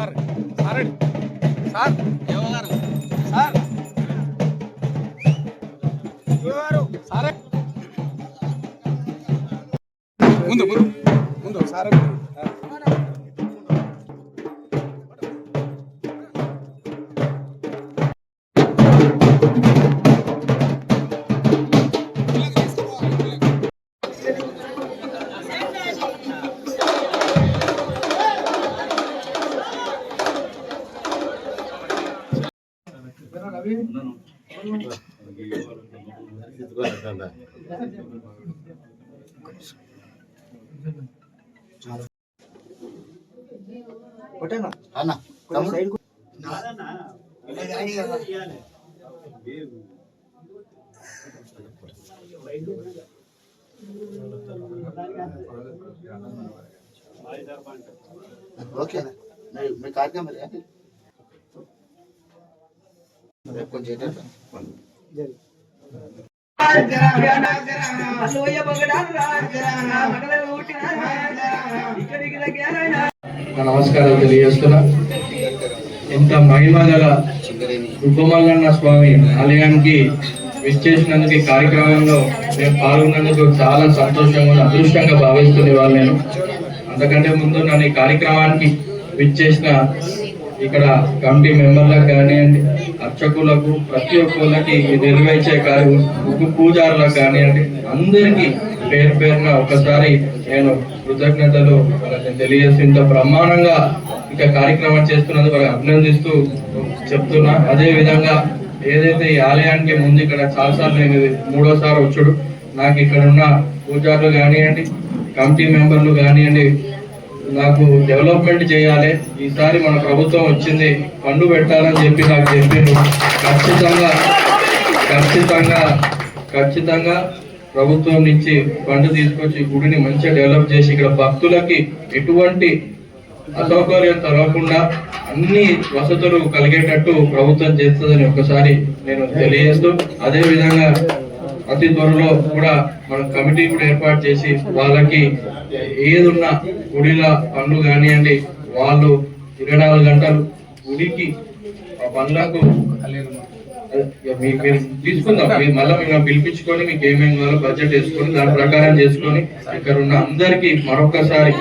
Sir sir అండి. Sir. దేవగారు sir. దేవగారు సార్. ముందు ముందు. ముందు సార్. అన్న తమ్ముడు? ఓకే మీ కార్యక్రమం నమస్కారం తెలియజేస్తున్నా. ఇంత మహిమ గల ఉపమల్లన్న స్వామి ఆలయానికి విచ్చేసినందుకు ఈ కార్యక్రమంలో నేను పాల్గొన్నందుకు చాలా సంతోషంగా అదృష్టంగా భావిస్తుంది వాళ్ళు నేను. అంతకంటే ముందు నన్ను ఈ కార్యక్రమానికి విచ్చేసిన ఇక్కడ కమిటీ మెంబర్లకు కానివ్వండి అర్చకులకు ప్రతి ఒక్కరికి నిర్వహించే కార్య ఉప్పు పూజారులకు కానివ్వండి అందరికీ పేరు పేరున ఒకసారి నేను కృతజ్ఞతలు. వాళ్ళకి ఇంత బ్రహ్మాండంగా ఇక కార్యక్రమం చేస్తున్నందుకు అభినందిస్తూ చెప్తున్నా. అదే విధంగా ఏదైతే ఈ ఆలయానికి ముందు ఇక్కడ చాలాసార్లు నేను మూడోసారి వచ్చుడు నాకు ఇక్కడ ఉన్న పూజారులు కానివ్వండి కమిటీ మెంబర్లు కానివ్వండి నాకు డెవలప్మెంట్ చేయాలి. ఈసారి మన ప్రభుత్వం వచ్చింది పండు పెట్టాలని చెప్పి నాకు చెప్పిండు. ఖచ్చితంగా ఖచ్చితంగా ఖచ్చితంగా ప్రభుత్వం నుంచి ఫండ్ తీసుకొచ్చి గుడిని మంచిగా డెవలప్ చేసి ఇక్కడ భక్తులకి ఎటువంటి అసౌకర్యం తరగకుండా అన్ని వసతులు కలిగేటట్టు ప్రభుత్వం చేస్తుందని ఒకసారి నేను తెలియజేస్తూ అదేవిధంగా అతి త్వరలో కూడా మనం కమిటీ కూడా ఏర్పాటు చేసి వాళ్ళకి ఏదున్నా గుడిల పనులు కానివ్వండి వాళ్ళు ఇరవై నాలుగు గంటలు గుడికి ఆ పనులకు మీరు తీసుకుందాం. మీరు మళ్ళీ మేము పిలిపించుకొని మీకు ఏమేమి కావాలో బడ్జెట్ వేసుకొని దాని ప్రకారం చేసుకొని ఇక్కడ ఉన్న అందరికీ మరొకసారి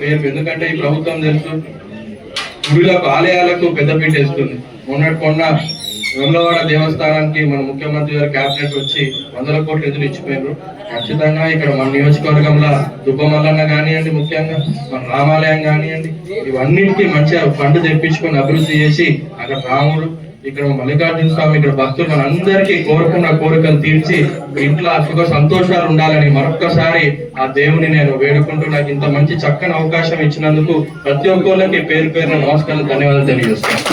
పేరు. ఎందుకంటే ఈ ప్రభుత్వం తెలుసు గుడిలకు ఆలయాలకు పెద్దపీట వేస్తుంది. మొన్నటి కొన్న వెమ్లవాడ దేవస్థానానికి మన ముఖ్యమంత్రి గారు క్యాబినెట్ వచ్చి వందల కోట్లు నిధులు ఇచ్చిపోయారు ఖచ్చితంగా ఇక్కడ మన నియోజకవర్గంలో దుబ్బమల్లన్న కానివ్వండి ముఖ్యంగా మన రామాలయం కానివ్వండి ఇవన్నిటికీ మంచిగా ఫండ్ తెప్పించుకొని అభివృద్ధి చేసి అక్కడ రాముడు ఇక్కడ మల్లికార్జున స్వామి ఇక్కడ భక్తులు మనందరికీ కోరుకున్న కోరికలు తీర్చి ఇంట్లో సుఖ సంతోషాలు ఉండాలని మరొక్కసారి ఆ దేవుని నేను వేడుకుంటూ నాకు ఇంత మంచి చక్కని అవకాశం ఇచ్చినందుకు ప్రతి ఒక్కరికి పేరు పేరున నమస్కారం ధన్యవాదాలు తెలియజేస్తాను